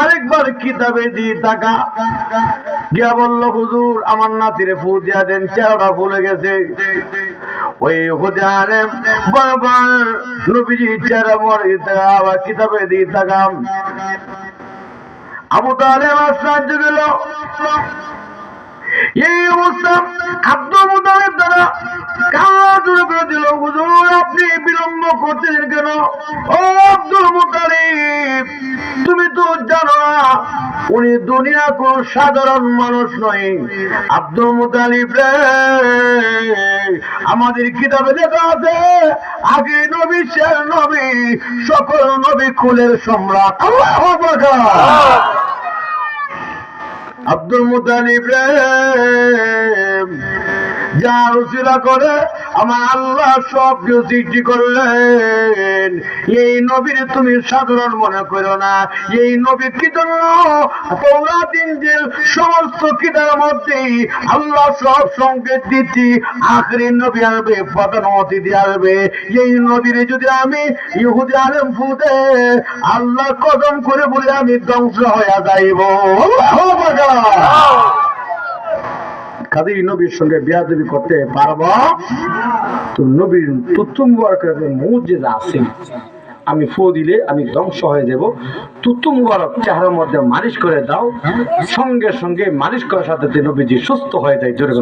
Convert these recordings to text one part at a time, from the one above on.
আরেকবার কিতাবে দিয়ে টাকা গিয়া বলল, হুজুর, আমার নাতিরে ফু দিয়া দেন চেহারা ভুলে গেছে। ওই আলেম বারবার নবীজি চেহারা মরে আবার কিতাবে দিয়ে টাকা আবু তালেব আশ্চর্য গেল এই অবস্থা আব্দুল মুতালিব দ্বারা শুরু করে দিল। হুজুর, আপনি বিলম্ব করতেছেন কেন? ও আব্দুল মুতালিব, তুমি তো জানো না, উনি দুনিয়া কোন সাধারণ মানুষ নয়। আব্দুল মুতালিব আমাদের কিতাবে লেখা আছে, আগে নবী শের নবী, সকল নবী কুলের সম্রাট। আল্লাহ আব্দুল মুতালিব যা রুচিরা করে আমার আল্লাহ সব কিছু সৃষ্টি করলেন। এই নবীর তুমি সাধারণ মনে করো না। এই নবী কি তোমরা দিন যে সমস্ত কিতার মধ্যেই আল্লাহ সব সংকেত দিচ্ছি, আখরি নবী আসবে প্রধানমন্ত্রী দিয়ে আসবে। এই নবীরে যদি আমি ইহুদি আলম ফুদে, আল্লাহ কদম করে বলে আমি ধ্বংস হয়ে যাইব। কাদের নবীর সঙ্গে বিয়াদবি করতে পারব? তো নবীর তুতুম মুবারকের মুজিজা আছে আমি ফু দিলে আমি ধ্বংস হয়ে যাব। তুতু মুবারক চেহারার মধ্যে মালিশ করে দাও। সঙ্গে সঙ্গে মালিশ করার সাথে নবীজি সুস্থ হয়ে যায় জোরে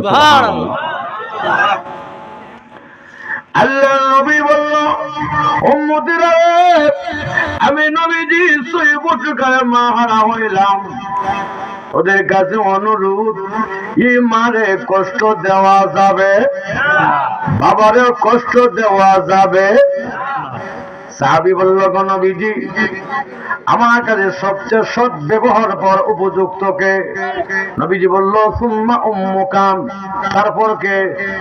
আল্লাহ নবী বলল উম্মতিরা রে, আমি নবীজি সই বছর মা হারা হইলাম। ওদের কাছে অনুরোধ ইমারে মারে কষ্ট দেওয়া যাবে? বাবারেও কষ্ট দেওয়া যাবে? সাহাবি বলল নবীজি আমার কাছে সবচেয়ে সৎ ব্যবহার পর উপযুক্তকে নবীজি বলল সুম্মা উম্মুকাম তারপর কে?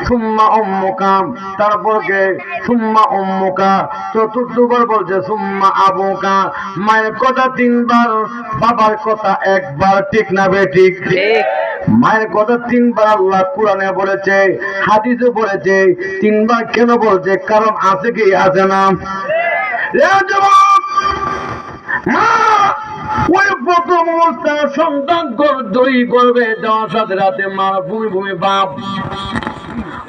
সুম্মা উম্মুকাম তারপর কে? সুম্মা উম্মুকা চতুর্থবার বলছে সুম্মা আবুকা মায়ের কথা তিনবার বাবার কথা একবার ঠিক না বে ঠিক? ঠিক। মায়ের কথা তিনবার আল্লাহ কোরআনে বলেছে হাদিসে বলেছে তিনবার কেন বলছে কারণ আছে কি আছে না? মা ওই প্রথম অবস্থায় মার ভূমি ভূমি বাপ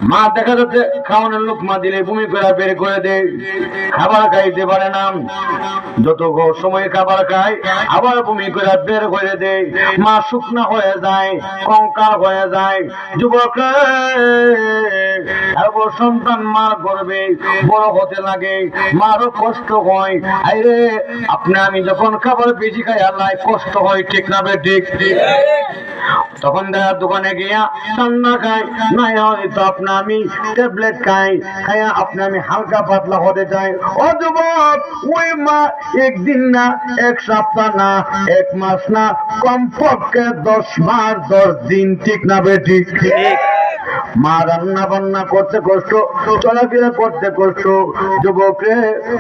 মা দেখা যাচ্ছে খাওয়ানোর লোক মা দিলে ভূমি করে বের করে দেয়। খাবার খাইতে পারে না। যত সময় খাবার খায়, আবার ভূমি করে বের করে দেয়। মা শুকনা হয়ে যায়, কঙ্কাল হয়ে যায়। যুবক এরপর সন্তান মার করবে, বড় হতে লাগে, মারও কষ্ট হয়। আরে আপনি আমি যখন খাবার বেশি খাই, আল্লাহ কষ্ট হয়, ঠিক না ঠিক ঠিক? তখন দেখা দোকানে গিয়া ঠান্ডা খাই না হয়তো আপনি আমি ট্যাবলেট খাই, খাইয়া আপনি আমি হালকা পাতলা হতে চাই। ও ওই মা একদিন না, এক সপ্তাহ না, এক মাস না, কমপক্ষে দশ মাস দশ দিন, ঠিক না বে, ঠিক? ঠিক। মা রান্না বান্না করতে কষ্ট, চলাফেরা করতে কষ্ট। যুবকরে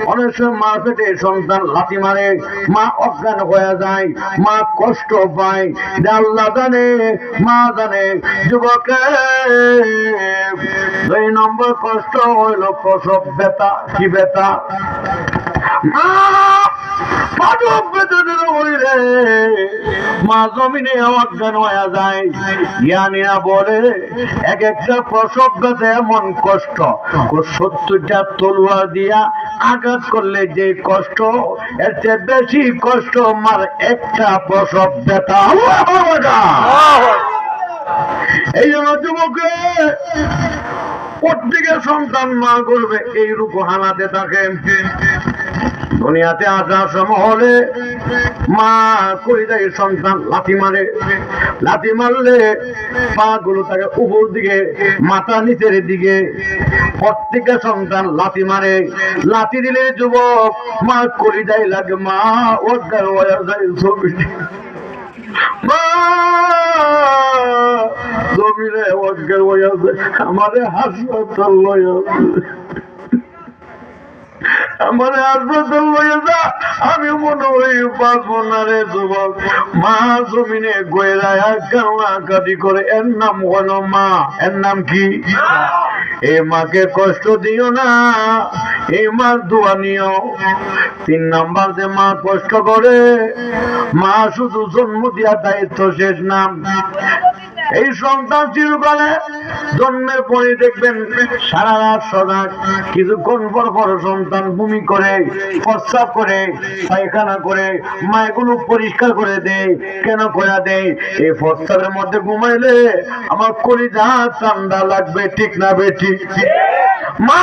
অনেক সময় মা পেটে সন্তান লাথি মারে, মা অজ্ঞান হয়ে যায়, মা কষ্ট পায়। আল্লাহ জানে, মা জানে যুবকে দুই নম্বর কষ্ট হইল প্রসব বেতা কি বেতা মা! মা জমিনে অজ্ঞান হয়ে যায়। জ্ঞানীরা বলে, এক একটা প্রসব ব্যথা এমন কষ্ট। ও তলোয়ার দিয়া আঘাত করলে যে কষ্ট, এর চেয়ে বেশি কষ্ট মার একটা প্রসব ব্যথা। এই জন্য যুবকে, প্রত্যেকের সন্তান মা করবে এই হানাতে থাকে দুনিয়াতে আসার সময় হলে মা কই দেয় সন্তান লাথি মারে। লাথি মারলে পা গুলো তাকে উপর দিকে, মাথা নিচের দিকে, প্রত্যেকটা সন্তান লাথি মারে। লাথি দিলে যুবক, মা করি দেয় লাগে, মা হয়ে যায় ছবি জমিনে অজ্ঞান হয়ে যায় আমারে হাসপাতাল লয়ে আমার হাসপাতাল লয়ে যা আমি মনে হই বাঁচবো না রে যুবক। মা জমিনে গয়রায় কান্না কাটি করে, এর নাম হল মা। এর নাম কি? এ মাকে কষ্ট দিও না এই মার দোয়া নিও। তিন নাম্বার যে মা কষ্ট করে, মা শুধু জন্ম দিয়া দায়িত্ব শেষ নাম। এই সন্তান চিরকালে জন্মের পরে দেখবেন সারা রাত সজাগ কিছুক্ষণ পর পর সন্তান ভূমি করে, প্রস্রাব করে, পায়খানা করে, মায়গুলো পরিষ্কার করে দেয়, কেন করে দেয়? এই প্রস্রাবের মধ্যে ঘুমাইলে আমার কলিজা ঠান্ডা লাগবে, ঠিক না বেঠি মা!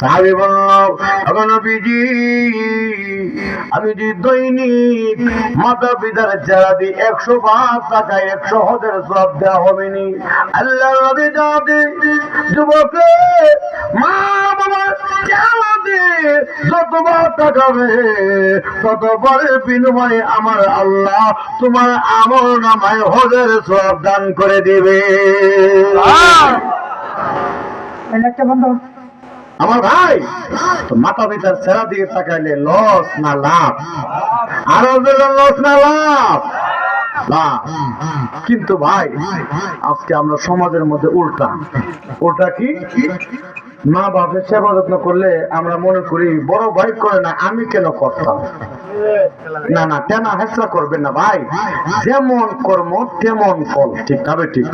সাহাবি বলল নবীজি আমি যদি দৈনিক মাতা পিতার চেহারা একশো পাঁচ টাকায় একশো হজের সব দেওয়া হবে নি আল্লাহ নবী যাতে যুবকে মা বাবা চেহারা দিয়ে যতবার টাকাবে ততবারের বিনিময়ে আমার আল্লাহ তোমার আমল নামায় হজের সব দান করে দেবে। একটা বন্ধ আমার ভাই মাতা পিতার সেরা দিকে তাকাইলে লস না লাভ? আরও লস না লাভ? কিন্তু ভাই, আজকে আমরা সমাজের মধ্যে উল্টা। উল্টা কি? মা বাপের সেবা যত্ন করলে আমরা মনে করি, বড় ভাই করে না, আমি কেন করতাম? না না, তেনা হেসলা করবেন না ভাই। যেমন কর্ম, তেমন ফল। ঠিক তবে ঠিক?